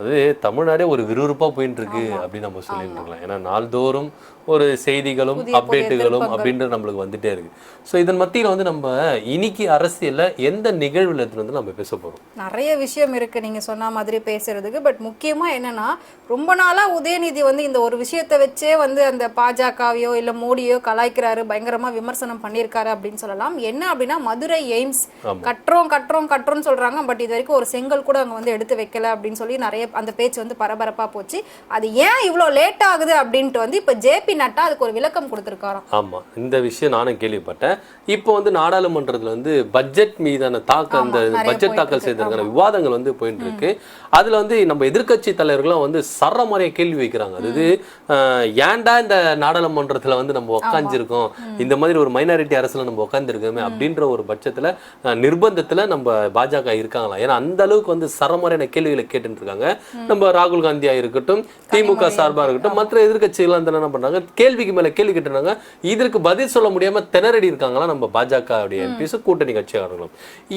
அது தமிழ்நாடே ஒரு விறுவிறுப்பா போயிட்டு இருக்கு அப்படின்னு நம்ம சொல்லிட்டு இருக்கலாம் ஏன்னா நாள்தோறும் ஒரு செய்திகளும் அப்டேட்டுகளும். அப்படின்றது நம்மளுக்கு வந்துட்டே இருக்கு. ஸோ இதன் மத்தியில் வந்து நம்ம இன்னைக்கு அரசியல்ல எந்த நிகழ்வுல வந்து நம்ம பேச போறோம்? நிறைய விஷயம் இருக்கு. நீங்க சொன்ன மாதிரி பேசுறதுக்கு. பட் முக்கியமா என்னன்னா ரொம்ப நாளா உதயநிதி வந்து இந்த ஒரு விஷயத்தை வச்சே வந்து அந்த பாஜகவையோ இல்ல மோடியோ கலாய்க்கிறாரு பயங்கரமா விமர்சனம் பண்ணியிருக்காரு அப்படின்னு சொல்லலாம். என்ன அப்படின்னா மதுரை எய்ம்ஸ். கட்டுறோம் கட்டுறோம் கட்டுறோம்னு சொல்றாங்க. பட் இது வரைக்கும் ஒரு செங்கல் கூட அங்க வந்து எடுத்து வைக்கல அப்படின்னு சொல்லி நிறைய அந்த பேச்சு வந்து பரபரப்பா போச்சு. அது ஏன் இவ்வளோ லேட் ஆகுது அப்படின்ட்டு வந்து இப்ப ஜேபி நட்டா அதுக்கு ஒரு விளக்கம் கொடுத்திருக்காராம். ஆமா இந்த விஷயம் நானும் கேள்விப்பட்டேன். இப்போ வந்து நாடாளுமன்றத்துல வந்து பட்ஜெட் மீதான தாக்கம் அந்த பட்ஜெட் தாக்கல். செய்ததுக்கான விவாதங்கள் வந்து போயிட்டு இருக்கு. அதுல வந்து நம்ம எதிர்க்கட்சி தலைவர்களும் வந்து சரமாரியா கேள்வி வைக்கிறாங்க. அதாவது அஹ், ஏன்டா இந்த நாடாளுமன்றத்துல வந்து நம்ம உக்காந்துருக்கோம் இந்த மாதிரி ஒரு மைனாரிட்டி அரசுல நம்ம உட்காந்துருக்கோமே அப்படின்ற ஒரு பட்சத்துல நிர்பந்தத்துல நம்ம பாஜக இருக்காங்களா? ஏன்னா அந்த அளவுக்கு வந்து சரமாரியான கேள்விகளை கேட்டுட்டு இருக்காங்க. நம்ம ராகுல் காந்தியா இருக்கட்டும் திமுக சார்பா இருக்கட்டும் மற்ற எதிர்க்கட்சிகள் வந்து என்ன பண்றாங்க? கேள்விக்கு மேல கேள்வி கேட்டுறாங்க இதற்கு பதில் சொல்ல முடியாம திணறடி இருக்காங்களா நம்ம பாஜக உடைய எம்பிஸ் கூட்டணி கட்சியாளர்களும்.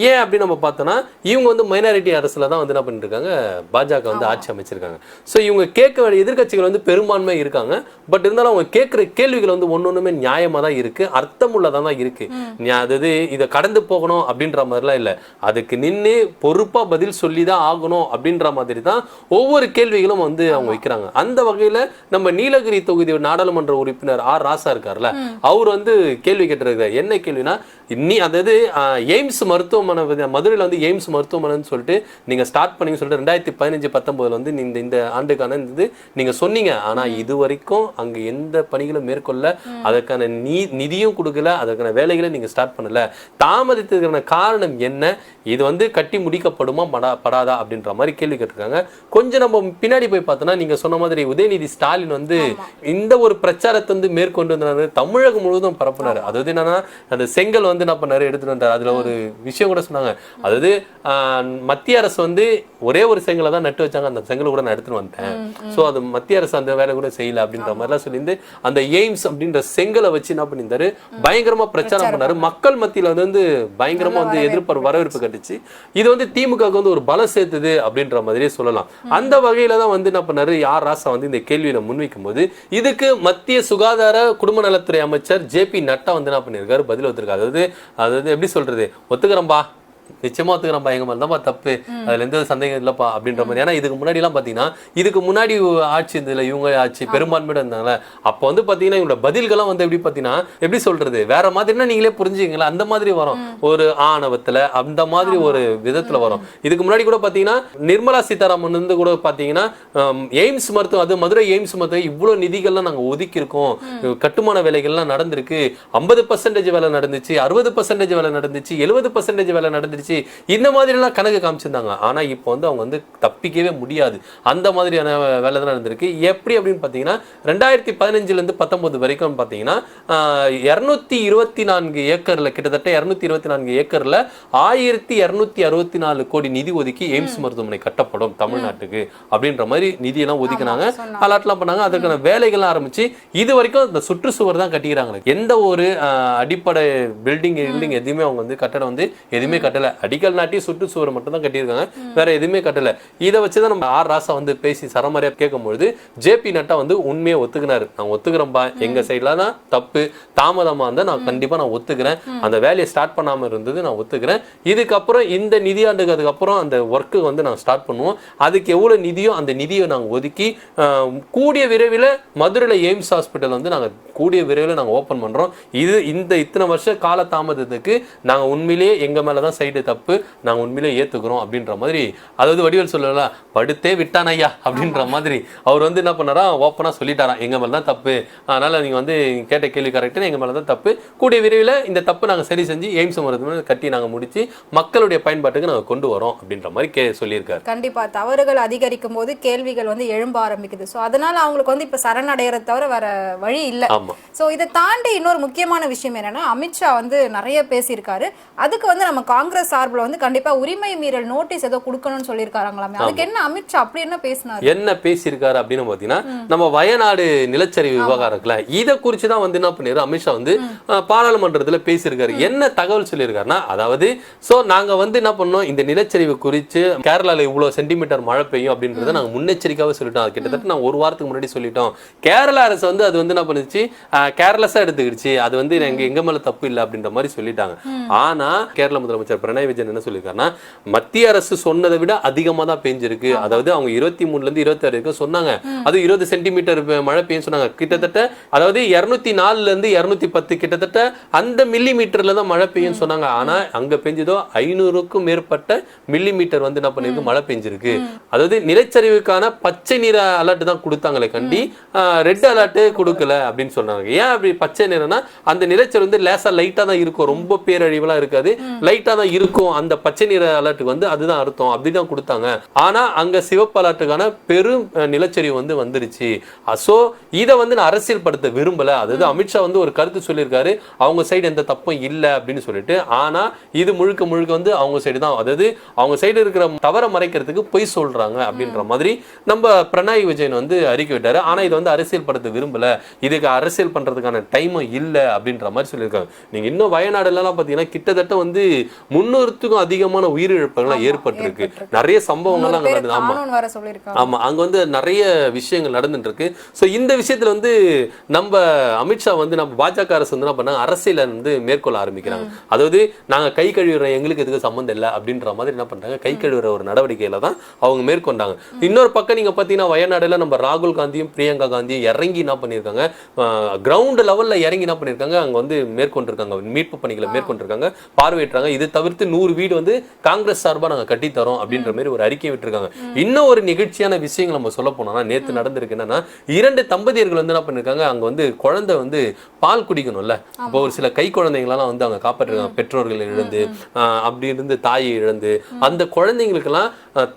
ஏன் அப்படி நம்ம பார்த்தோம்னா இவங்க வந்து மைனாரிட்டி அரசுல தான் வந்து என்ன பண்ணிட்டு இருக்காங்க பாஜக வந்து ஆட்சி அமைச்சிருக்காங்க. ஸோ இவங்க கேட்க வேண்டிய எதிர்க்கட்சிகள் வந்து பெரும்பான்மை இருக்காங்க. பட் இருந்தாலும் அவங்க கேட்குற கேள்விகள் வந்து ஒன்னொன்றுமே நியாயமா தான் இருக்கு. அர்த்தமுள்ளதா தான் இருக்கு. அதாவது இதை கடந்து போகணும் அப்படின்ற மாதிரிலாம் இல்லை. அதுக்கு நின்று பொறுப்பா பதில் சொல்லி தான் ஆகணும் அப்படின்ற மாதிரி தான் ஒவ்வொரு கேள்விகளும் வந்து அவங்க வைக்கிறாங்க. அந்த வகையில நம்ம நீலகிரி தொகுதி நாடாளுமன்ற உறுப்பினர் ஆர் ராசா இருக்கார்ல அவர் வந்து கேள்வி கேட்டிருக்காரு என்ன கேள்வினா நீ அதாவது எய்ம்ஸ் மருத்துவமனை மதுரையில் வந்து எய்ம்ஸ் மருத்துவமனைன்னு சொல்லிட்டு நீங்க ஸ்டார்ட் பண்ணீங்க சொல்லிட்டு ரெண்டாயிரத்தி பதினஞ்சு பத்தொன்பதுல வந்து இந்த இந்த ஆண்டுக்கான இது நீங்க சொன்னீங்க. ஆனா இது வரைக்கும் அங்க எந்த பணிகளும் மேற்கொள்ள அதற்கான நீ நிதியும் கொடுக்கல அதற்கான வேலைகளை நீங்க ஸ்டார்ட் பண்ணல. தாமதித்ததுக்கான காரணம் என்ன? இது வந்து கட்டி முடிக்கப்படுமா படா படாதா அப்படின்ற மாதிரி கேள்வி கேட்டிருக்காங்க. கொஞ்சம் நம்ம பின்னாடி போய் பார்த்தோம்னா நீங்க சொன்ன மாதிரி உதயநிதி ஸ்டாலின் வந்து இந்த ஒரு பிரச்சாரத்தை வந்து மேற்கொண்டு வந்தாரு தமிழகம் முழுவதும் பரப்புனாரு. அதாவது என்னன்னா அந்த செங்கல் வந்து என்ன பண்ணாரு? எடுத்துட்டு வந்தாரு. அதுல ஒரு விஷயம் கூட சொன்னாங்க. அதாவது மத்திய அரசு வந்து ஒரே ஒரு செங்கலை தான் நட்டு வச்சாங்க. அந்த செங்கலை கூட நான் எடுத்துட்டு வந்துட்டேன். சோ அது மத்திய அரசு அந்த வேலை கூட செய்யல அப்படின்ற மாதிரிலாம் சொல்லியிருந்து அந்த எய்ம்ஸ் அப்படின்ற செங்கலை வச்சு என்ன பண்ணியிருந்தாரு? பயங்கரமா பிரச்சாரம் பண்ணாரு. மக்கள் மத்தியில வந்து பயங்கரமா வந்து எதிர்ப்பு வரவேற்பு கட்டுச்சு இது வந்து திமுகவுக்கு வந்து ஒரு பலம் சேர்த்தது அப்படின்ற மாதிரியே சொல்லலாம். அந்த வகையில தான் வந்து என்ன பண்ணாரு? யார் ராசா வந்து இந்த கேள்வியில முன்வைக்கும் போது இதுக்கு மத்திய சுகாதார குடும்ப நலத்துறை அமைச்சர் ஜே பி நட்டா வந்து என்ன பண்ணியிருக்காரு? பதில் ஒத்துருக்காரு அதாவது அதாவது எப்படி சொல்றது? ஒத்துக்கிறம்பா நிச்சயமா ஒத்துக்கிறப்பா எங்க மேல தான்ப்பா தப்பு. அதுல எந்த சந்தேகம் இல்லப்பா அப்படின்ற மாதிரி. ஏன்னா இதுக்கு முன்னாடி எல்லாம் பாத்தீங்கன்னா இதுக்கு முன்னாடி ஆட்சி இவங்க ஆட்சி பெரும்பான்மையோட இருந்தாங்களே அப்ப வந்து பாத்தீங்கன்னா இவங்களோட பதில்கள்லாம் வந்து எப்படி பாத்தீங்கன்னா எப்படி சொல்றது? வேற மாதிரினா நீங்களே புரிஞ்சுக்கீங்களா? அந்த மாதிரி வரும். ஒரு ஆணவத்துல அந்த மாதிரி ஒரு விதத்துல வரும். இதுக்கு முன்னாடி கூட பாத்தீங்கன்னா நிர்மலா சீதாராமன் வந்து கூட பாத்தீங்கன்னா எய்ம்ஸ் மருத்துவம் அது மதுரை எய்ம்ஸ் மருத்துவம் இவ்வளவு நிதிகள்லாம் நாங்க ஒதுக்கி இருக்கோம் கட்டுமான வேலைகள்லாம் நடந்திருக்கு. ஐம்பது பர்சன்டேஜ் வேலை நடந்துச்சு அறுபது பர்சன்டேஜ் வேலை நடந்துச்சு எழுபது பர்சன்டேஜ் வேலை நடந்துச்சு. இந்த மாதிரி எல்லாம் கணக்கு காமிச்சிருந்தாங்க. ஆனா இப்போ வந்து அவங்க வந்து தப்பிக்கவே முடியாது. அந்த மாதிரியான வேலை தான் நடந்திருக்கு. எப்படி அப்படின்னு பாத்தீங்கன்னா ரெண்டாயிரத்தி பதினஞ்சுல இருந்து பத்தொன்பது வரைக்கும் பாத்தீங்கன்னா இருநூத்தி இருபத்தி நான்கு ஏக்கர்ல கிட்டத்தட்ட இருநூத்தி இருபத்தி நான்கு ஏக்கர்ல ஆயிரத்தி இருநூத்தி அறுபத்தி நாலு கோடி நிதி ஒதுக்கி எய்ம்ஸ் மருத்துவமனை கட்டப்படும் தமிழ்நாட்டுக்கு அப்படின்ற மாதிரி நிதியெல்லாம் ஒதுக்கினாங்க. அலாட்லாம் பண்ணாங்க. அதுக்கான வேலைகள்லாம் ஆரம்பிச்சு இது வரைக்கும் இந்த சுற்றுச்சுவர் தான் கட்டிக்கிறாங்க எந்த ஒரு அடிப்படை பில்டிங் பில்டிங் எதுவுமே அவங்க வந்து கட்டடம் வந்து எதுவுமே கட்டல. கட்டலை அடிக்கல் நாட்டி சுற்றுச்சுவர் மட்டும் தான் கட்டியிருக்காங்க. வேற எதுவுமே கட்டலை. இதை வச்சு தான் நம்ம ஆர் ராசா வந்து பேசி சரமாரியாக கேட்கும்பொழுது ஜேபி நட்டா வந்து உண்மையை ஒத்துக்கினாரு. நான் ஒத்துக்கிறேன்பா. எங்கள் சைடில் தான் தப்பு. தாமதமாக இருந்தால் நான் கண்டிப்பாக நான் ஒத்துக்கிறேன். அந்த வேலையை ஸ்டார்ட் பண்ணாமல் இருந்தது நான் ஒத்துக்கிறேன். இதுக்கப்புறம் இந்த நிதியாண்டுக்கு அதுக்கப்புறம் அந்த ஒர்க்கு வந்து நான் ஸ்டார்ட் பண்ணுவோம். அதுக்கு எவ்வளோ நிதியோ அந்த நிதியை நாங்கள் ஒதுக்கி கூடிய விரைவில் மதுரையில் எய்ம்ஸ் ஹாஸ்பிட்டல் வந்து நாங்கள் கூடிய விரைவில் நாங்கள் ஓப்பன் பண்ணுறோம் இது இந்த இத்தனை வருஷ கால தாமதத்துக்கு நாங்கள் உண்மையிலேயே எங்கள் மேலே தான் சைடு தப்பு நாங்க உண்மையிலேயே ஏத்துக்கிறோம் அப்படின்ற மாதிரி அதாவது வடிவேல் சொல்லலாம் படுத்தே விட்டான் ஐயா அப்படின்ற மாதிரி. அவர் வந்து என்ன பண்ணாரா ஓப்பனா சொல்லிட்டாராம் எங்க மேல தான் தப்பு. அதனால நீங்க வந்து கேட்ட கேள்வி கரெக்ட் எங்க மேல தான் தப்பு. கூடிய விரைவில் இந்த தப்பு நாங்க சரி செஞ்சு எய்ம்ஸ் மருத்துவமனை கட்டி நாங்க முடிச்சு மக்களுடைய பயன்பாட்டுக்கு நாங்க கொண்டு வரோம் அப்படின்ற மாதிரி கே சொல்லியிருக்காரு. கண்டிப்பா தவறுகள் அதிகரிக்கும் போது கேள்விகள் வந்து எழும்ப ஆரம்பிக்குது. சோ அதனால அவங்களுக்கு வந்து இப்ப சரணடைகிறத தவிர வேற வழி இல்ல. சோ இதை தாண்டி இன்னொரு முக்கியமான விஷயம் என்னன்னா அமித்ஷா வந்து நிறைய பேசியிருக்காரு. அதுக்கு வந்து நம்ம காங்கிரஸ் சார்பில் வந்து கண்டிப்பா உரிமை மீறல் நோட்டீஸ் ஏதோ கொடுக்கணும்னு சொல்லியிருக்காங்களாமே அதுக்கு என்ன அமித்ஷா அப்படி என்ன பேசினாரு? என்ன பேசியிருக்காரு அப்படின்னு பாத்தீங்கன்னா நம்ம வயநாடு நிலச்சரிவு விவகாரம் இருக்குல்ல இதை குறிச்சு தான் வந்து என்ன பண்ணிரு அமித்ஷா வந்து பாராளுமன்றத்துல பேசியிருக்காரு. என்ன தகவல் சொல்லியிருக்காருன்னா அதாவது சோ நாங்க வந்து என்ன பண்ணோம் இந்த நிலச்சரிவு குறித்து கேரளால இவ்வளவு சென்டிமீட்டர் மழை பெய்யும் அப்படின்றத நாங்க முன்னெச்சரிக்கையாவே சொல்லிட்டோம். கிட்டத்தட்ட நான் ஒரு வாரத்துக்கு முன்னாடி சொல்லிட்டோம். கேரளா அரசு வந்து அது வந்து என்ன பண்ணுச்சு கேர்லெஸ்ஸா எடுத்துக்கிடுச்சு. அது வந்து எங்க எங்க மேல தப்பு இல்லை அப்படின்ற மாதிரி சொல்லிட்டாங்க. ஆனா கேரள முதலமைச்சர் பினராயி விஜயன் என்ன சொல்லியிருக்காருன்னா மத்திய அரசு சொன்னதை விட அதிகமா தான் பெஞ்சிருக்கு. அதாவது அவங்க இருபத்தி மூணுல இருந்து இருபத்தி ஆறு வரைக்கும் சொன்னாங்க. அது இருபது சென்டிமீட்டர் மழை பெய்யும் சொன்னாங்க. கிட்டத்தட்ட அதாவது இருநூத்தி நாலுல இருந்து இருநூத்தி பத்து கிட்டத்தட்ட அந்த மில்லி மீட்டர்ல தான் மழை பெய்யும் சொன்னாங்க. ஆனா அங்க பெஞ்சதோ ஐநூறுக்கும் மேற்பட்ட மில்லி மீட்டர் வந்து என்ன பண்ணிருக்கு? மழை பெஞ்சிருக்கு. அதாவது நிலச்சரிவுக்கான பச்சை நிற அலர்ட் தான் கொடுத்தாங்களே கண்டி. ரெட் அலர்ட் கொடுக்கல அப்படின்னு சொன்னாங்க. ஏன் அப்படி பச்சை நிறம்னா அந்த நிலச்சரிவு வந்து லேசா லைட்டா தான் இருக்கும். ரொம்ப பேரழிவுலாம் இருக்காது. லைட்டா தான் இருக்கும். அந்த பச்சை நிற அலர்ட்டுக்கு வந்து அதுதான் அர்த்தம். அப்படிதான் கொடுத்தாங்க. ஆனா அங்க சிவப்பு அலர்ட்டுக்கான பெரும் நிலச்சரிவு வந்து வந்துருச்சு. சோ இதை வந்து நான் அரசியல் படுத்த விரும்பல அதாவது அமித்ஷா வந்து ஒரு கருத்து சொல்லியிருக்காரு. அவங்க சைடு எந்த தப்பும் இல்ல அப்படின்னு சொல்லிட்டு. ஆனா இது முழுக்க முழுக்க வந்து அவங்க சைடு தான். அதாவது அவங்க சைடு இருக்கிற தவற மறைக்கிறதுக்கு பொய் சொல்றாங்க அப்படின்ற மாதிரி நம்ம பிரணாய் விஜயன் வந்து அறிக்கை விட்டாரு. ஆனா இது வந்து அரசியல் படுத்த விரும்பல. இதுக்கு அரசியல் பண்றதுக்கான டைமும் இல்ல அப்படின்ற மாதிரி சொல்லியிருக்காங்க நீங்க இன்னும் வயநாடுல எல்லாம் பாத்தீங்கன்னா கிட்டத்தட்ட வந்து முன்னூறுத்துக்கும் அதிகமான உயிரிழப்புகள்லாம் ஏற்பட்டிருக்கு. நிறைய சம்பவங்கள்லாம் அங்க பேர் நடந்தது ஆமா. காணும்னு வர சொல்லியிருக்காங்க. ஆமா அங்க வந்து நிறைய விஷயங்கள் நடந்துட்டு இருக்கு சோ இந்த விஷயத்துல வந்து நம்ம அமித்ஷா வந்து நம்ம பாஜக அரசு வந்து என்ன பண்ணாங்க? அரசியல வந்து மேற்கொள்ள ஆரம்பிக்கிறாங்க. அதாவது நாங்க கை கழுவுற எங்களுக்கு இதுக்கு சம்மந்தம் இல்லை அப்படின்ற மாதிரி என்ன பண்றாங்க? கை கழுவுற ஒரு நடவடிக்கையில தான் அவங்க மேற்கொண்டாங்க. இன்னொரு பக்கம் நீங்க பாத்தீங்கன்னா வயநாடுல நம்ம ராகுல் காந்தியும் பிரியங்கா காந்தியும் இறங்கி என்ன பண்ணியிருக்காங்க? கிரவுண்ட் லெவல்ல இறங்கி என்ன பண்ணியிருக்காங்க? அங்க வந்து மேற்கொண்டிருக்காங்க. மீட்பு பணிகளை மேற்கொண்டிருக்காங்க. பார்வையிட்டாங்க இது தவிர்த்து நூறு வீடு வந்து காங்கிரஸ் சார்பா நாங்க கட்டித்தரோம் அப்படின்ற மாதிரி ஒரு அறிக்கை விட்டுருக்காங்க. இன்னும் ஒரு நிகழ்ச்சியான விஷயங்கள் நம்ம சொல்ல போனோம்னா நேத்து நடந்திருக்கு என்னன்னா இரண்டு தம்பதியர்கள் வந்து என்ன பண்ணிருக்காங்க அங்க வந்து குழந்தை வந்து பால் குடிக்கணும்ல. இப்போ ஒரு சில கை குழந்தைங்களெல்லாம் வந்து அங்க காப்பாற்றிருக்காங்க. பெற்றோர்கள் இழந்து அப்படி இருந்து தாயை இழந்து அந்த குழந்தைங்களுக்கெல்லாம்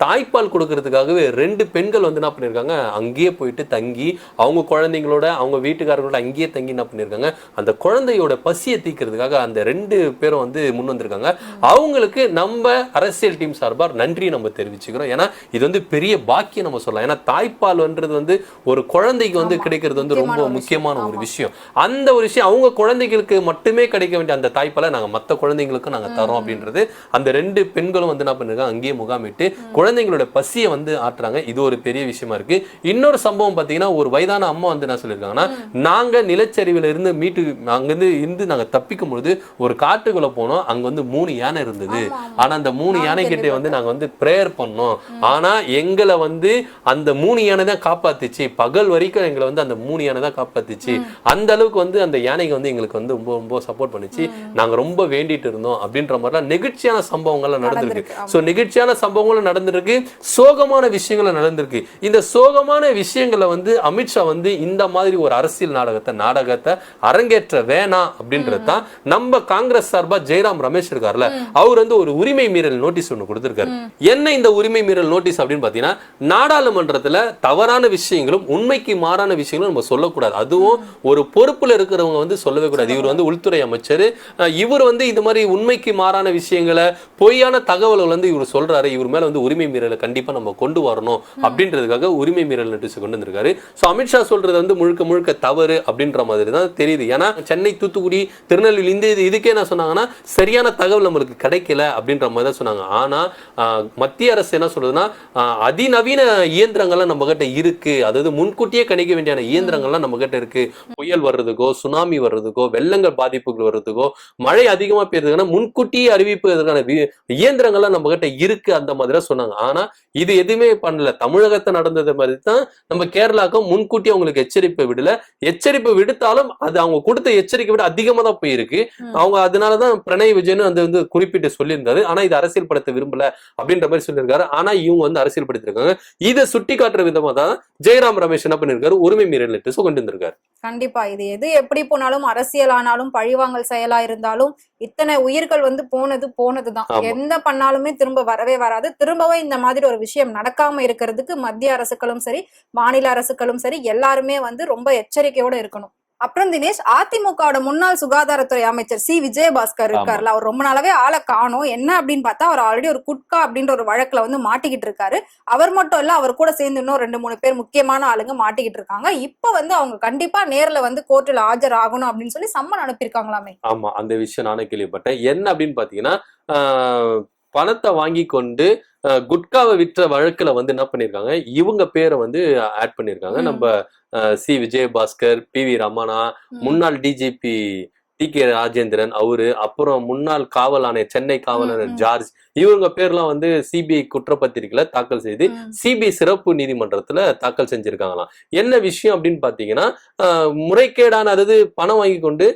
தாய்ப்பால் கொடுக்கறதுக்காகவே ரெண்டு பெண்கள் வந்து என்ன பண்ணிருக்காங்க அங்கேயே போயிட்டு தங்கி அவங்க குழந்தைங்களோட அவங்க வீட்டுக்காரங்களோட அங்கேயே தங்கி என்ன பண்ணிருக்காங்க அந்த குழந்தையோட பசியை தீக்கிறதுக்காக அந்த ரெண்டு பேரும் வந்து முன் வந்திருக்காங்க. அவங்களுக்கு நம்ம அரசியல் டீம் சார்பா நன்றி நம்ம தெரிவிச்சுக்கிறோம். ஏன்னா இது வந்து பெரிய பாக்கியம் நம்ம சொல்லலாம். ஏன்னா தாய்ப்பால்ன்றது வந்து ஒரு குழந்தைக்கு வந்து கிடைக்கிறது வந்து ரொம்ப முக்கியமான ஒரு விஷயம். அந்த ஒரு விஷயம் அவங்க குழந்தைகளுக்கு மட்டுமே கிடைக்க வேண்டிய அந்த தாய்ப்பாலை நாங்க மத்த குழந்தைங்களுக்கும் நாங்க தரோம் அப்படின்றது. அந்த ரெண்டு பெண்களும் வந்து என்ன பண்ணிருக்காங்க? அங்கேயே முகாமிட்டு குழந்தைங்களோட பசியை வந்து ஆட்டுறாங்க. இது ஒரு பெரிய விஷயமா இருக்கு. இன்னொரு சம்பவம் பாத்தீங்கன்னா ஒரு வயதான அம்மா வந்து என்ன சொல்லியிருக்காங்கன்னா நாங்க நிலச்சரிவுல இருந்து மீட்டு அங்கிருந்து இருந்து நாங்க தப்பிக்கும் பொழுது ஒரு காட்டுக்குள்ள போனோம். அங்க வந்து மூணு யானை இருந்தது. ஆனா அந்த மூணு நானும் யானை கிட்ட வந்து நாங்க வந்து பிரேயர் பண்ணோம். ஆனா எங்களை வந்து அந்த மூணு யானை தான் காப்பாத்துச்சு. பகல் வரைக்கும் எங்களை வந்து அந்த மூணு யானை தான் காப்பாத்துச்சு. அந்த அளவுக்கு வந்து அந்த யானைக்கு வந்து எங்களுக்கு வந்து ரொம்ப ரொம்ப சப்போர்ட் பண்ணுச்சு. நாங்க ரொம்ப வேண்டிட்டு இருந்தோம் அப்படின்ற மாதிரிலாம் நெகிழ்ச்சியான சம்பவங்கள்லாம் நடந்திருக்கு. நடந்திருக்கு, சோ நெகிழ்ச்சியான சம்பவங்களும் நடந்திருக்கு. சோகமான விஷயங்களும் நடந்திருக்கு. இந்த சோகமான விஷயங்களை வந்து அமித்ஷா வந்து இந்த மாதிரி ஒரு அரசியல் நாடகத்தை நாடகத்தை அரங்கேற்ற வேணாம் அப்படின்றது தான் நம்ம காங்கிரஸ் சார்பா ஜெயராம் ரமேஷ் இருக்கார்ல அவர் வந்து ஒரு உரிமை மீறல் நோட்டீஸ் ஒன்று கொடுத்திருக்காரு. என்ன இந்த உரிமை மீறல் நோட்டீஸ் அப்படின்னு பாத்தீங்கன்னா நாடாளுமன்றத்துல தவறான விஷயங்களும் உண்மைக்கு மாறான விஷயங்களும் நம்ம சொல்லக்கூடாது. அதுவும் ஒரு பொறுப்புல இருக்கிறவங்க வந்து சொல்லவே கூடாது. இவர் வந்து உள்துறை அமைச்சர். இவர் வந்து இந்த மாதிரி உண்மைக்கு மாறான விஷயங்களை பொய்யான தகவல்கள் வந்து இவர் சொல்றாரு. இவர் மேல வந்து உரிமை மீறலை கண்டிப்பா நம்ம கொண்டு வரணும் அப்படின்றதுக்காக உரிமை மீறல் நோட்டீஸ் கொண்டு வந்திருக்காரு. சோ அமித்ஷா சொல்றது வந்து முழுக்க முழுக்க தவறு அப்படின்ற மாதிரி தான் தெரியுது. ஏன்னா சென்னை தூத்துக்குடி திருநெல்வேலி இந்த இது இதுக்கே என்ன சொன்னாங்கன்னா சரியான தகவல் நம்மளுக்கு கிடைக்கல அப்படின்ற மாதிரி தான் சொன்னாங்க. ஆனா ஆஹ், மத்திய அரசு என்ன சொல்றதுன்னா அதிநவீன இயந்திரங்கள்லாம் நம்ம கிட்ட இருக்கு அதாவது முன்கூட்டியே கணிக்க வேண்டிய இயந்திரங்கள்லாம் நம்ம கிட்ட இருக்கு. புயல் வர்றதுக்கோ சுனாமி வர்றதுக்கோ வெள்ளங்கள் பாதிப்புகள் வர்றதுக்கோ மழை அதிகமா பெய்யுறதுக்கான முன்கூட்டியே அறிவிப்பதற்கான வி- இயந்திரங்கள்லாம் நம்ம கிட்ட இருக்கு அந்த மாதிரி தான் சொன்னாங்க. ஆனா இது எதுவுமே பண்ணல. தமிழகத்தை நடந்தது மாதிரி தான் நம்ம கேரளாக்கும் முன்கூட்டியே அவங்களுக்கு எச்சரிப்பை விடல. எச்சரிப்பு விடுத்தாலும் அது அவங்க கொடுத்த எச்சரிக்கை விட அதிகமா தான் போயிருக்கு. அவங்க அதனாலதான் பிரணய் விஜயன் வந்து வந்து குறிப்பிட்டு சொல்லியிருந்தாரு. ஆனா இது அரசியல் படுத்த விரும்பல அப்படின்ற மாதிரி சொல்லியிருக்காரு. ஆனா இவங்க வந்து அரசியல் படுத்திருக்காங்க. இதை சுட்டி காட்டுற விதமா தான் ஜெயராம் ரமேஷ் என்ன பண்ணிருக்காரு? உரிமை மீறல் நெட்டிஸ் கொண்டு வந்திருக்காரு கண்டிப்பா. இது எது எப்படி போனாலும் அரசியல் ஆனாலும் பழிவாங்கல் செயலா இருந்தாலும் இத்தனை உயிர்கள் வந்து போனது போனதுதான். என்ன பண்ணாலுமே திரும்ப வரவே வராது. திரும்பவும் இந்த மாதிரி ஒரு விஷயம் நடக்காம இருக்கிறதுக்கு மத்திய அரசுகளும் சரி மாநில அரசுகளும் சரி எல்லாருமே வந்து ரொம்ப எச்சரிக்கையோட இருக்கணும். அப்புறம் தினேஷ் அதிமுகவோட முன்னாள் சுகாதாரத்துறை அமைச்சர் சி. விஜயபாஸ்கர் இருக்காருல்ல அவர் ரொம்ப நாளாவே ஆளை காணோம். என்ன அப்படின்னு பார்த்தா அவர் ஆல்ரெடி ஒரு குட்கா அப்படின்ற ஒரு வழக்குல வந்து மாட்டிக்கிட்டு இருக்காரு. அவர் மட்டும் இல்ல அவர் கூட சேர்ந்து இன்னும் ரெண்டு மூணு பேர் முக்கியமான ஆளுங்க மாட்டிக்கிட்டு இருக்காங்க. இப்ப வந்து அவங்க கண்டிப்பா நேர்ல வந்து கோர்ட்டுல ஆஜர் ஆகணும் அப்படின்னு சொல்லி சம்மன் அனுப்பியிருக்காங்களாமே. ஆமா அந்த விஷயம் நானே கேள்விப்பட்டேன். என்ன அப்படின்னு பாத்தீங்கன்னா பணத்தை வாங்கி கொண்டு குட்காவை விற்ற வழக்குல வந்து என்ன பண்ணிருக்காங்க? இவங்க பேரை வந்து ஆட் பண்ணிருக்காங்க. நம்ம C. Vijayabaskar P. V. Ramana முன்னாள் டிஜிபி டி. கே. ராஜேந்திரன் அவரு அப்புறம் முன்னாள் காவல் ஆணையர் சென்னை காவல் ஆணையர். ஜார்ஜ் இவங்க பேர்லாம் வந்து சிபிஐ குற்றப்பத்திரிக்கையில தாக்கல் செய்து. சிபிஐ சிறப்பு நீதிமன்றத்துல தாக்கல் செஞ்சிருக்காங்களாம். என்ன விஷயம் அப்படின்னு பாத்தீங்கன்னா முறைகேடான அதாவது பணம் வாங்கி கொண்டு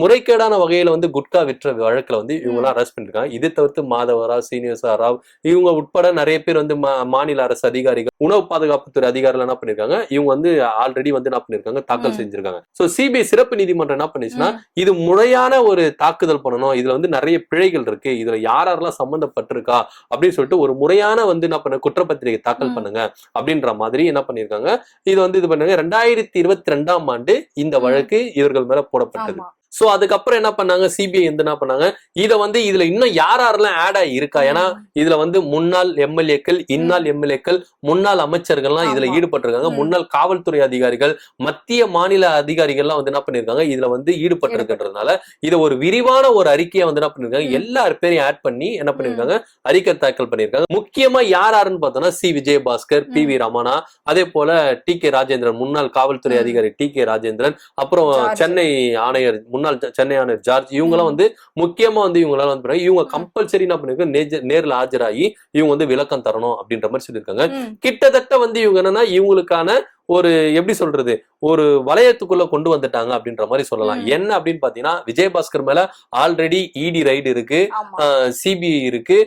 முறைகேடான வகையில வந்து குட்கா விற்ற வழக்குல வந்து இவங்கெல்லாம் அரெஸ்ட் பண்ணிருக்காங்க. இது தவிர்த்து மாதவராவ் சீனிவாச ராவ் இவங்க உட்பட நிறைய பேர் வந்து மாநில அரசு அதிகாரிகள் உணவு பாதுகாப்புத்துறை அதிகாரிகள் என்ன பண்ணிருக்காங்க? இவங்க வந்து ஆல்ரெடி வந்து என்ன பண்ணிருக்காங்க? தாக்கல். செஞ்சிருக்காங்க. சோ சிபிஐ சிறப்பு நீதிமன்றம் என்ன பண்ணுச்சுன்னா. இது முறையான ஒரு தாக்குதல் பண்ணணும். இதுல வந்து நிறைய பிழைகள் இருக்கு. இதுல யார் யாரெல்லாம் சம்பந்தப்பட்டிருக்கா? அப்படின்னு சொல்லிட்டு ஒரு முறையான வந்து என்ன பண்ண குற்றப்பத்திரிகை தாக்கல். பண்ணுங்க. அப்படின்ற மாதிரி என்ன பண்ணிருக்காங்க? இது வந்து இது பண்ணுங்க. ரெண்டாயிரத்தி இருபத்தி ரெண்டாம் ஆண்டு இந்த. வழக்கு இவர்கள் மேல போடப்பட்டது. சோ அதுக்கப்புறம் என்ன பண்ணாங்க சிபிஐ வந்து என்ன பண்ணாங்க இத வந்து இதுல இன்னும் யார் யாரெல்லாம் ஆட் ஆகி இருக்கா ஏன்னா. இதுல வந்து முன்னாள் எம்எல்ஏக்கள் இந்நாள் எம்எல்ஏக்கள் முன்னாள் அமைச்சர்கள்லாம் இதுல. ஈடுபட்டிருக்காங்க. முன்னாள் காவல்துறை அதிகாரிகள் மத்திய மாநில அதிகாரிகள்லாம் வந்து என்ன பண்ணிருக்காங்க இதுல வந்து ஈடுபட்டிருக்கிறதுனால இத ஒரு விரிவான ஒரு அறிக்கையை வந்து என்ன பண்ணிருக்காங்க ம். எல்லார் பேரையும் ஆட் பண்ணி என்ன பண்ணிருக்காங்க அறிக்கை தாக்கல் பண்ணிருக்காங்க முக்கியமா யார் யாருன்னு பார்த்தோம்னா C Vijayabaskar P V Ramana அதே போல டி கே ராஜேந்திரன் முன்னாள் காவல்துறை. அதிகாரி டி கே ராஜேந்திரன் அப்புறம். சென்னை ஆணையர் முன்னாள் செ- சென்னை ஆணையர் ஜார்ஜ் இவங்கெல்லாம் ம். வந்து முக்கியமா வந்து இவங்களால வந்து இவங்க. கம்பல்சரி என்ன பண்ணிருக்காங்க நேர்ல ஆஜராகி இவங்க வந்து விளக்கம் தரணும் அப்படின்ற மாதிரி சொல்லியிருக்காங்க. கிட்டத்தட்ட வந்து இவங்க என்னன்னா இவங்களுக்கான ஒரு எப்படி சொல்றது ஒரு வளையத்துக்குள்ள கொண்டு வந்துட்டாங்க அப்படின்ற மாதிரி சொல்லலாம். என்ன அப்படின்னு பாத்தீங்கன்னா விஜயபாஸ்கர் மேல ஆல்ரெடி இடி ரைடு இருக்கு சிபிஐ இருக்கு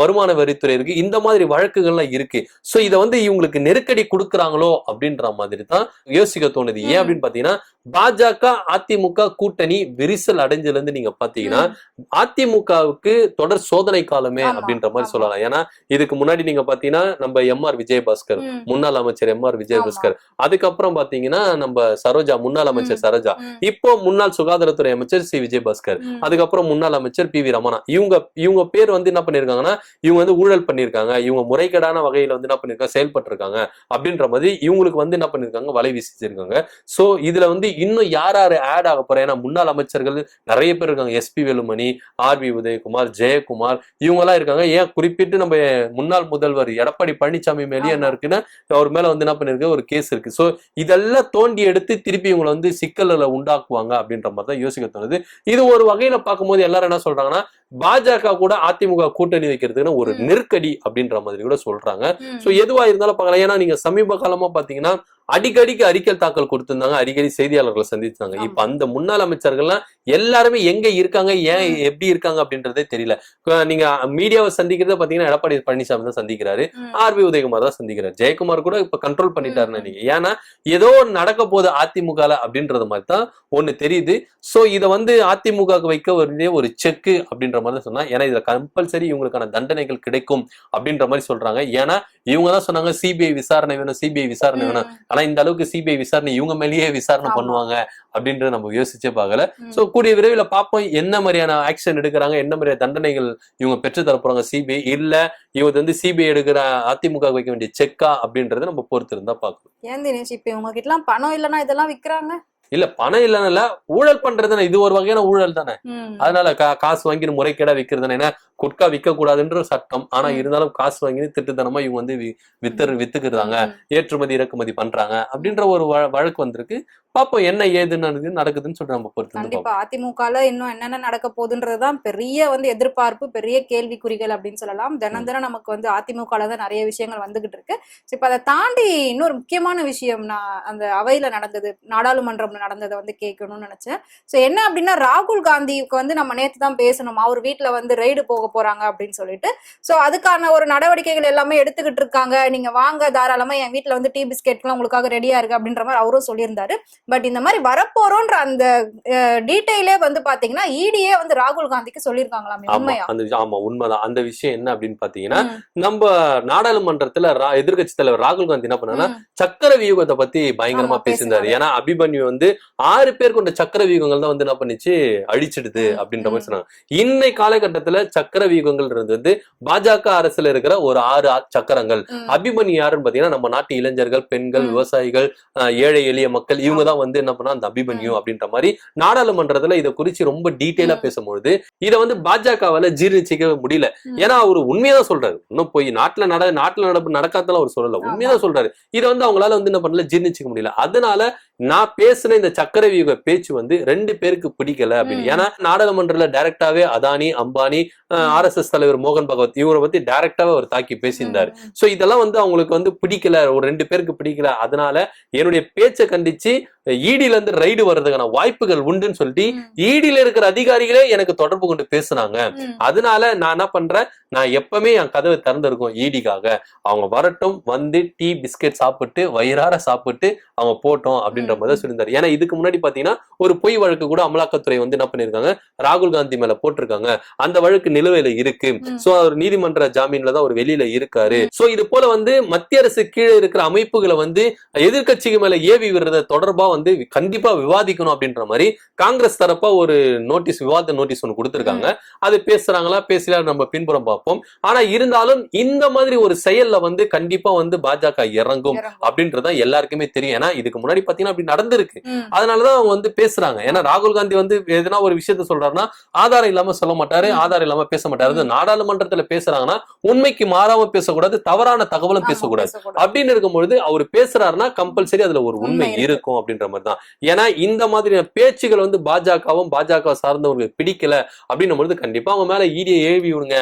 வருமான வரித்துறை இருக்கு இந்த மாதிரி வழக்குகள்லாம் இருக்கு சோ இத வந்து இவங்களுக்கு நெருக்கடி கொடுக்குறாங்களோ அப்படின்ற மாதிரி தான் யோசிக்க தோணுது ஏன். அப்படின்னு பாத்தீங்கன்னா பாஜக அதிமுக கூட்டணி விரிசல் அடைஞ்சதுல இருந்து நீங்க பாத்தீங்கன்னா. அதிமுகவுக்கு தொடர் சோதனை காலமே அப்படின்ற மாதிரி. சொல்லலாம் ஏன்னா இதுக்கு முன்னாடி நீங்க பாத்தீங்கன்னா நம்ம எம் ஆர் விஜயபாஸ்கர். முன்னாள் அமைச்சர் எம் ஆர் விஜயபாஸ்கர் அதுக்கப்புறம் பாத்தீங்கன்னா நம்ம சரோஜா முன்னாள் அமைச்சர். சரோஜா. இப்போ முன்னாள் சுகாதாரத்துறை அமைச்சர் சி. விஜயபாஸ்கர். ம். அதுக்கப்புறம் முன்னாள் அமைச்சர் பி. வி. ரமணா. இவங்க இவங்க பேர் வந்து என்ன பண்ணிருக்காங்கன்னா இவங்க வந்து ஊழல் பண்ணிருக்காங்க. இவங்க முறைகேடான வகையில வந்து என்ன பண்ணிருக்காங்க செயல்பட்டிருக்காங்க. அப்படின்ற மாதிரி இவங்களுக்கு வந்து என்ன பண்ணிருக்காங்க வலை வீசிச்சிருக்காங்க. சோ இதுல வந்து இன்னும் யார் யாரு ஆட் ஆக போறா? ஏன்னா முன்னாள் அமைச்சர்கள் நிறைய பேர் இருக்காங்க. SP Velumani R. P Udhayakumar Jayakumar இவங்க எல்லாம் இருக்காங்க. ஏன் குறிப்பிட்டு நம்ம முன்னாள் முதல்வர் எடப்பாடி பழனிசாமி மேலேயே என்ன. இருக்குன்னா அவர் மேல வந்து என்ன பண்ணிருக்கு ஒரு கேஸ் இருக்கு சோ இதெல்லாம் தோண்டி எடுத்து திருப்பி இவங்களை வந்து சிக்கல்ல உண்டாக்குவாங்க அப்படின்ற மாதிரி தான் யோசிக்க தோணுது இது ஒரு வகையில பார்க்கும்போது எல்லாரும் என்ன சொல்றாங்கன்னா பாஜக கூட அதிமுக கூட்டணி வைக்கிறதுக்குன்னு ஒரு. நெருக்கடி அப்படின்ற மாதிரி கூட சொல்றாங்க. சோ எதுவா இருந்தாலும் பார்க்கலாம் ஏன்னா நீங்க சமீப காலமா பாத்தீங்கன்னா அடிக்கடிக்கு அறிக்கை தாக்கல் கொடுத்திருந்தாங்க. அடிக்கடி செய்தியாளர்களை சந்திச்சாங்க. இப்ப அந்த முன்னாள் அமைச்சர்கள்லாம் எல்லாருமே எங்க இருக்காங்க? ஏன். எப்படி இருக்காங்க? அப்படின்றதே தெரியல. நீங்க மீடியாவை சந்திக்கிறத பாத்தீங்கன்னா எடப்பாடி பழனிசாமி தான் சந்திக்கிறாரு. ம். ஆர்பி உதயகுமார் தான் சந்திக்கிறார். ஜெயக்குமார் கூட இப்ப கண்ட்ரோல் பண்ணிட்டாருன்னு. நினைக்கிறேன். ஏன்னா ஏதோ ஒண்ணு நடக்க போகுது அதிமுகல அப்படின்றது மாதிரி தான் ஒண்ணு தெரியுது. சோ இத வந்து அதிமுகவுக்கு வைக்க வேண்டிய ஒரு செக்கு அப்படின்ற மாதிரி தான் சொன்னா ஏன்னா இதுல கம்பல்சரி இவங்களுக்கான தண்டனைகள் கிடைக்கும் அப்படின்ற மாதிரி சொல்றாங்க. ஏன்னா இவங்க தான் சொன்னாங்க சிபிஐ விசாரணை வேணும் சிபிஐ விசாரணை வேணும். ஆனா இந்த அளவுக்கு சிபிஐ விசாரணை இவங்க மேலேயே விசாரணை. பண்ணுவாங்க அப்படின்றத நம்ம யோசிச்சே பார்க்கல. சோ கூடிய விரைவில் பார்ப்போம் என்ன மாதிரியான ஆக்ஷன் எடுக்கிறாங்க என்ன மாதிரியான தண்டனைகள் இவங்க பெற்று தர போறாங்க சிபிஐ இல்ல இவங்க வந்து சிபிஐ எடுக்கிற அதிமுக வைக்க வேண்டிய செக்கா அப்படின்றத நம்ம பொறுத்து இருந்தா பார்க்கணும் ஏன் தினேஷ் இப்ப உங்ககிட்ட எல்லாம் பணம் இல்லைன்னா இதெல்லாம் விக்கிறாங்க இல்ல பணம் இல்லைன்னு ஊழல் பண்றது இது ஒரு வகையான ஊழல் தானே. அதனால கா- காசு வாங்கி முறைகேடா விக்கிறது தானே. ஏன்னா குட்கா விற்க கூடாதுன்ற சட்டம். ஆனா. இருந்தாலும் காசு வாங்கி திட்டுத்தனமா இவங்க வந்து வித்து வித்துக்கிறாங்க. ஏற்றுமதி இறக்குமதி பண்றாங்க. அப்படின்ற ஒரு வழ- வழக்கு வந்திருக்கு. பாப்போம் என்ன ஏதுன்னு நடக்குது- நடக்குதுன்னு சொல்லிட்டு நம்ம பொறுத்து கண்டிப்பா. அதிமுகல இன்னும் என்னென்ன நடக்க போகுதுன்றதுதான் பெரிய வந்து எதிர்பார்ப்பு பெரிய கேள்விக்குறிகள் அப்படின்னு சொல்லலாம். தினம் தினம் நமக்கு வந்து அதிமுகல தான் நிறைய விஷயங்கள் வந்துகிட்டு இருக்கு. இப்ப அதை தாண்டி இன்னொரு முக்கியமான விஷயம் நான் அந்த அவையில நடந்தது நாடாளுமன்றம்ல நடந்ததை வந்து கேட்கணும்னு நினைச்சேன். சோ என்ன அப்படின்னா ராகுல் காந்திக்கு வந்து நம்ம நேத்து தான் பேசணும். அவர் வீட்டுல வந்து ரெய்டு போக போறாங்க அப்படின்னு சொல்லிட்டு. சோ அதுக்கான ஒரு நடவடிக்கைகள் எல்லாமே எடுத்துக்கிட்டு இருக்காங்க. நீங்க வாங்க தாராளமா என் வீட்ல வந்து டீ பிஸ்கெட்லாம் உங்களுக்காக ரெடியா இருக்கு அப்படின்ற மாதிரி அவரும் சொல்லியிருந்தாரு. பட் இந்த மாதிரி வரப்போறோன்ற அந்த டீட்டெயிலே வந்து பாத்தீங்கன்னா இடியே வந்து ராகுல் காந்திக்கு சொல்லியிருக்காங்களாமே ஆமா உண்மையா அந்த விஷயம் ஆமா உண்மைதான் அந்த விஷயம் என்ன அப்படின்னு பாத்தீங்கன்னா நம்ம நாடாளுமன்றத்துல எதிர்க்கட்சி தலைவர் ராகுல் காந்தி என்ன பண்ணாருன்னா ம். சக்கர வியூகத்தை பத்தி பயங்கரமா பேசியிருந்தாரு. ஏன்னா அபிமன்யு வந்து ஆறு பேர் கொண்ட சக்கர வியூகங்கள் தான் வந்து என்ன பண்ணிச்சு அழிச்சிடுது அப்படின்ற மாதிரி. சொன்னாங்க இன்னை காலகட்டத்துல சக்கர வியூகங்கள் வந்து பாஜக அரசுல இருக்கிற ஒரு ஆறு சக்கரங்கள். அபிமன்யு யாருன்னு பாத்தீங்கன்னா நம்ம நாட்டு இளைஞர்கள் பெண்கள். விவசாயிகள் ஏழை எளிய மக்கள் இவங்க தான் வந்து என்ன பண்ணா அந்த அபிமன்யு அப்படின்ற மாதிரி நாடாளுமன்றத்துல இதை குறிச்சு ரொம்ப டீட்டெயிலா. பேசும்பொழுது இதை வந்து பாஜகவால ஜீர்ணிச்சிக்கவே முடியல. ஏன்னா அவர் உண்மையதான் சொல்றாரு. இன்னும் போய் நாட்டுல நட நாட்டுல நடப்பு நடக்காதெல்லாம் அவர் சொல்லல. உண்மையதான் சொல்றாரு. இதை வந்து அவங்களால வந்து என்ன பண்ணல ஜீர்ணிச்சிக்க முடியல. அதனால நான் பேசின இந்த சக்கர வியூக பேச்சு வந்து ரெண்டு பேருக்கு பிடிக்கல அப்படின்னு. ஏன்னா நாடாளுமன்றத்துல டைரக்டாவே Adani Ambani R S S தலைவர் மோகன் பகவத் இவரை பத்தி டைரக்டாவே அவர் தாக்கி பேசியிருந்தாரு. சோ இதெல்லாம் வந்து அவங்களுக்கு வந்து பிடிக்கல. ஒரு ரெண்டு பேருக்கு பிடிக்கல. அதனால என்னுடைய பேச்சை கண்டிச்சு ஈடில இருந்து ரைடு வர்றதுக்கான வாய்ப்புகள் உண்டுன்னு சொல்லிட்டு ம், ஈடில இருக்கிற அதிகாரிகளே எனக்கு தொடர்பு கொண்டு பேசுனாங்க. அதனால நான் என்ன பண்றேன்? நான் எப்பவுமே என் கதவு திறந்திருக்கும் ஈடிக்காக அவங்க வரட்டும் வந்து டீ பிஸ்கெட் சாப்பிட்டு வயிறார சாப்பிட்டு அவங்க போட்டோம் அப்படின்ற மாதிரி சொல்லியிருந்தாரு. ஏன்னா இதுக்கு முன்னாடி பாத்தீங்கன்னா ஒரு பொய் வழக்கு கூட அமலாக்கத்துறை வந்து என்ன பண்ணிருக்காங்க ராகுல் காந்தி மேல போட்டிருக்காங்க. அந்த வழக்கு நிலுவையில இருக்கு. சோ அவர் நீதிமன்ற ஜாமீன்ல தான் அவர் வெளியில இருக்காரு. சோ இது போல வந்து மத்திய அரசு கீழே இருக்கிற அமைப்புகளை வந்து எதிர்க்கட்சிக்கு மேல ஏவி விடுறத தொடர்பா வந்து கண்டிப்பா விவாதிக்கணும் அப்படின்ற மாதிரி காங்கிரஸ் தரப்பா ஒரு நோட்டீஸ் விவாத நோட்டீஸ் ஒன்று கொடுத்திருக்காங்க. அது பேசுறாங்களா பேசல நம்ம பின்புறம் பார்ப்போம். ஆனா இருந்தாலும் இந்த மாதிரி ஒரு செயல்ல வந்து கண்டிப்பா வந்து பாஜக இறங்கும். அப்படின்றதான் எல்லாருக்குமே தெரியும். ஏன்னா இதுக்கு முன்னாடி பாத்தீங்கன்னா அப்படி நடந்திருக்கு. அதனாலதான் அவங்க வந்து பேசுறாங்க ஏன்னா ராகுல் காந்தி வந்து எதனா ஒரு விஷயத்த சொல்றாருன்னா ஆதாரம் இல்லாம சொல்ல மாட்டாரு. ஆதாரம் இல்லாம பேச மாட்டாரு நாடாளுமன்றத்துல பேசுறாங்கன்னா உண்மைக்கு மாறாம பேசக்கூடாது தவறான தகவலும் பேசக்கூடாது. அப்படின்னு இருக்கும்பொழுது அவர் பேசுறாருன்னா கம்பல்சரி அதுல ஒரு உண்மை உண்மை இருக்கு. இருக்கும் அப்படின்ற மாதிரி தான் ஏன்னா இந்த மாதிரியான பேச்சுகள் வந்து பாஜகவும் பாஜக சார்ந்தவங்களுக்கு பிடிக்கல அப்படின்னும் பொழுது கண்டிப்பா அவங்க மேல ஈடியை ஏவி விடுங்க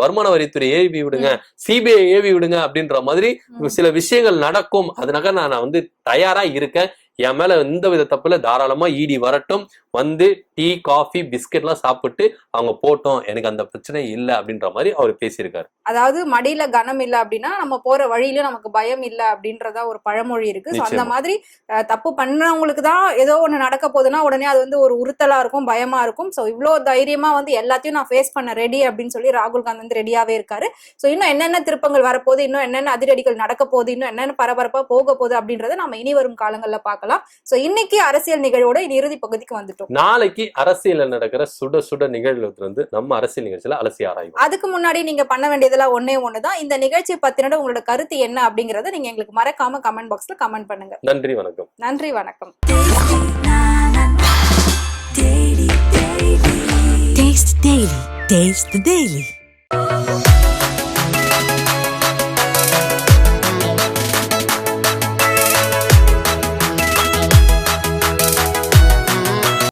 வருமான வரித்துறை ஏவி விடுங்க சிபிஐ ஏவி விடுங்க அப்படின்ற மாதிரி. சில விஷயங்கள் நடக்கும். அதனால நான் நான் வந்து தயாரா இருக்கேன். என் மேல எந்த வித தப்புல தாராளமா ஈடி வரட்டும். வந்து டீ காஃபி பிஸ்கெட்லாம் சாப்பிட்டு அவங்க போட்டோம். எனக்கு அந்த பிரச்சனை இல்ல அப்படின்ற மாதிரி அவர் பேசியிருக்காரு. அதாவது மடியில கனம் இல்ல அப்படின்னா நம்ம போற வழியில நமக்கு பயம் இல்ல அப்படின்றதா ஒரு பழமொழி இருக்கு. அந்த. மாதிரி தப்பு பண்ணவங்களுக்கு தான் ஏதோ ஒண்ணு நடக்க போகுதுன்னா உடனே அது வந்து ஒரு உறுத்தலா இருக்கும் பயமா இருக்கும். சோ இவ்ளோ தைரியமா வந்து எல்லாத்தையும் நான் ஃபேஸ் பண்ண ரெடி அப்படின்னு சொல்லி ராகுல் காந்தி வந்து ரெடியாவே இருக்காரு. சோ இன்னும் என்னென்ன திருப்பங்கள் வரப்போகுது இன்னும் என்னென்ன அதிரடிகள் நடக்க போகுது இன்னும் என்னென்ன பரபரப்பா போக போகுது அப்படின்றத நம்ம இனி வரும் காலங்கள்ல பார்க்கலாம் சோ இன்னைக்கு அரசியல் நிகழ்வோட இனி இறுதி பகுதிக்கு வந்துட்டோம். நாளைக்கு அரசியல்ல நடக்கிற சுட சுட நிகழ்வு வந்து நம்ம அரசியல் நிகழ்ச்சியில அலசி ஆராய்வோம். அதுக்கு முன்னாடி நீங்க பண்ண வேண்டியதெல்லாம் ஒண்ணே ஒண்ணுதான். இந்த நிகழ்ச்சி பத்தினோட உங்களோட கருத்து என்ன அப்படிங்கறத நீங்க எங்களுக்கு மறக்காம கமெண்ட் பாக்ஸ்ல கமெண்ட் பண்ணுங்க. நன்றி வணக்கம். நன்றி வணக்கம். Taste the Daily. Taste the Daily.